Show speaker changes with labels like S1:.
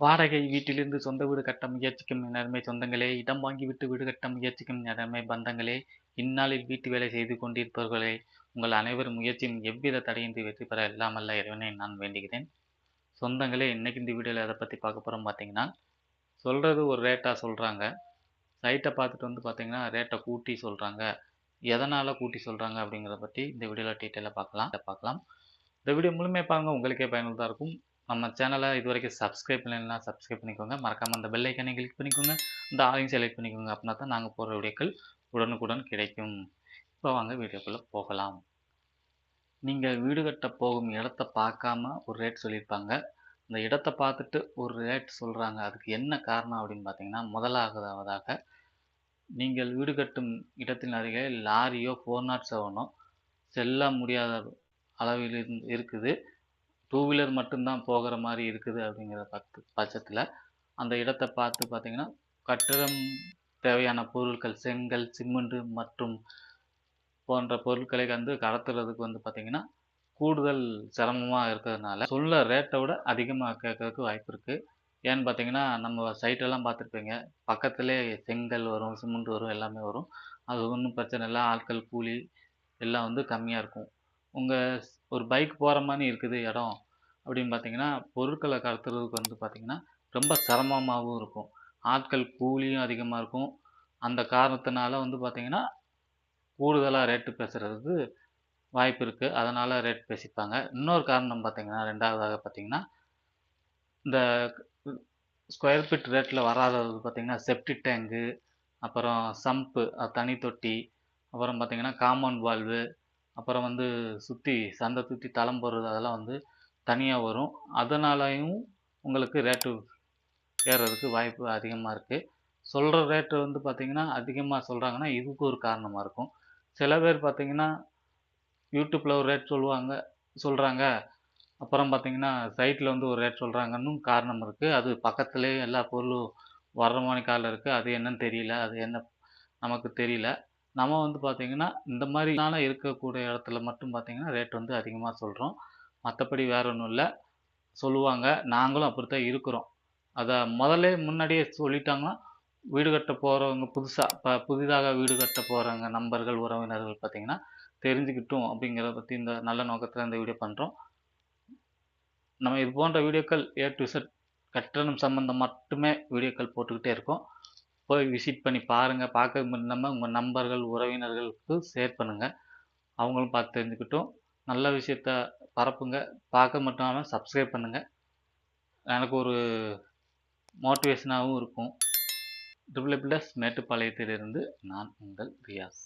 S1: வாடகை வீட்டிலிருந்து சொந்த வீடு கட்ட முயற்சிக்கும் நேரமே சொந்தங்களே இடம் வாங்கி விட்டு வீடு கட்ட முயற்சிக்கும் என் பந்தங்களே இந்நாளில் வீட்டு வேலை செய்து கொண்டிருப்பவர்களே உங்கள் அனைவரும் முயற்சியும் எவ்வித தடையின்றி வெற்றி பெற இல்லாமல்ல இறைவனை நான் வேண்டுகிறேன். சொந்தங்களே இன்னைக்கு இந்த வீடியோவில் எதை பற்றி பார்க்க போகிறோம் பார்த்தீங்கன்னா சொல்கிறது ஒரு ரேட்டாக சொல்கிறாங்க சைட்டை பார்த்துட்டு வந்து பார்த்தீங்கன்னா ரேட்டை கூட்டி சொல்கிறாங்க எதனால் கூட்டி சொல்கிறாங்க அப்படிங்கிறத பற்றி இந்த வீடியோவில் டீட்டெயிலாக பார்க்கலாம். இதை பார்க்கலாம். இந்த வீடியோ முழுமையாக பாருங்கள் உங்களுக்கே பயனுள்ளதாக இருக்கும். நம்ம சேனலை இது வரைக்கும் சப்ஸ்கிரைப் பண்ணலாம் சப்ஸ்கிரைப் பண்ணிக்கோங்க. மறக்காமல் அந்த பெல் ஐக்கனை கிளிக் பண்ணிக்கோங்க. இந்த ஆலையும் செலக்ட் பண்ணிக்கோங்க அப்படின்னா தான் நாங்கள் போகிற வீடியோக்கள் உடனுக்குடன் கிடைக்கும். இப்போ வாங்க வீடியோக்குள்ளே போகலாம். நீங்கள் வீடு கட்ட போகும் இடத்த பார்க்காம ஒரு ரேட் சொல்லியிருப்பாங்க. அந்த இடத்த பார்த்துட்டு ஒரு ரேட் சொல்கிறாங்க அதுக்கு என்ன காரணம் அப்படின்னு பார்த்தீங்கன்னா முதலாவதாக நீங்கள் வீடு கட்டும் இடத்தின் அருகே லாரியோ ஃபோர் நாட் செவனோ செல்ல முடியாத அளவில் இருந்து இருக்குது. டூ வீலர் மட்டும்தான் போகிற மாதிரி இருக்குது அப்படிங்கிற பத்து பட்சத்தில் அந்த இடத்தை பார்த்து பார்த்தீங்கன்னா கட்டிடம் தேவையான பொருட்கள் செங்கல் சிமெண்ட் மற்றும் போன்ற பொருட்களை வந்து கடத்துறதுக்கு வந்து பார்த்திங்கன்னா கூடுதல் சிரமமாக இருக்கிறதுனால சொல்ல ரேட்டை விட அதிகமாக கேட்கறதுக்கு வாய்ப்பு இருக்குது ஏன்னு பார்த்தீங்கன்னா நம்ம சைட்டெல்லாம் பார்த்துருப்பீங்க பக்கத்துலேயே செங்கல் வரும் சிமெண்ட் வரும் எல்லாமே வரும். அது ஒன்றும் பிரச்சனை இல்லை. ஆட்கள் கூலி எல்லாம் வந்து கம்மியாக இருக்கும். உங்கள் ஒரு பைக் போகிற மாதிரி இருக்குது இடம் அப்படின்னு பார்த்தீங்கன்னா பொருட்களை கடத்துறதுக்கு வந்து பார்த்திங்கன்னா ரொம்ப சிரமமாகவும் இருக்கும். ஆட்கள் கூலியும் அதிகமாக இருக்கும். அந்த காரணத்தினால வந்து பார்த்திங்கன்னா கூடுதலாக ரேட்டு பேசுகிறதுக்கு வாய்ப்பு இருக்குது அதனால் ரேட் பேசிப்பாங்க. இன்னொரு காரணம் பார்த்திங்கன்னா ரெண்டாவதாக பார்த்திங்கன்னா இந்த ஸ்கொயர் ஃபீட் ரேட்டில் வராதது பார்த்திங்கன்னா செப்டி டேங்கு அப்புறம் சம்ப்பு தனி தொட்டி அப்புறம் பார்த்திங்கன்னா காம்பவுண்ட் வால்வு அப்புறம் வந்து சுற்றி சந்தை சுற்றி தளம் போடுறது அதெல்லாம் வந்து தனியாக வரும். அதனாலையும் உங்களுக்கு ரேட்டு ஏறுறதுக்கு வாய்ப்பு அதிகமாக இருக்குது சொல்கிற ரேட்டு வந்து பார்த்திங்கன்னா அதிகமாக சொல்கிறாங்கன்னா இதுக்கு ஒரு காரணமாக இருக்கும். சில பேர் பார்த்திங்கன்னா யூடியூப்பில் ஒரு ரேட் சொல்லுவாங்க சொல்கிறாங்க அப்புறம் பார்த்திங்கன்னா சைட்டில் வந்து ஒரு ரேட் சொல்கிறாங்கன்னு காரணம் இருக்குது அது பக்கத்துலேயே எல்லா பொருளும் வர்ற மாதிரி காலில் இருக்குது அது என்னன்னு தெரியல. அது என்ன நமக்கு தெரியல. நம்ம வந்து பார்த்திங்கன்னா இந்த மாதிரினால இருக்கக்கூடிய இடத்துல மட்டும் பார்த்திங்கன்னா ரேட் வந்து அதிகமாக சொல்கிறோம் மற்றபடி வேற ஒன்றும் இல்லை. சொல்லுவாங்க. நாங்களும் அப்படித்தான் இருக்கிறோம். அதை முதல்ல முன்னாடியே சொல்லிட்டாங்கன்னா வீடு கட்ட போகிறவங்க புதுசாக இப்போ புதிதாக வீடு கட்ட போகிறவங்க நண்பர்கள் உறவினர்கள் பார்த்திங்கன்னா தெரிஞ்சுக்கிட்டும் அப்படிங்கிறத பற்றி இந்த நல்ல நோக்கத்தில் இந்த வீடியோ பண்ணுறோம் நம்ம இது போன்ற வீடியோக்கள் ஏ டு இசட் கட்டணம் சம்மந்தம் மட்டுமே வீடியோக்கள் போட்டுக்கிட்டே இருக்கோம். போய் விசிட் பண்ணி பாருங்கள் பார்க்க முடியாமல் உங்கள் நண்பர்கள் உறவினர்களுக்கு ஷேர் பண்ணுங்கள் அவங்களும் பார்த்து தெரிஞ்சுக்கிட்டும். நல்ல விஷயத்த பரப்புங்க. பார்க்க மட்டும் இல்லாமல் சப்ஸ்கிரைப் பண்ணுங்கள் எனக்கு ஒரு மோட்டிவேஷனாகவும் இருக்கும். ட்ரிபிள் பிளஸ் மேட்டுப்பாளையத்திலிருந்து நான் உங்கள் ரியாஸ்.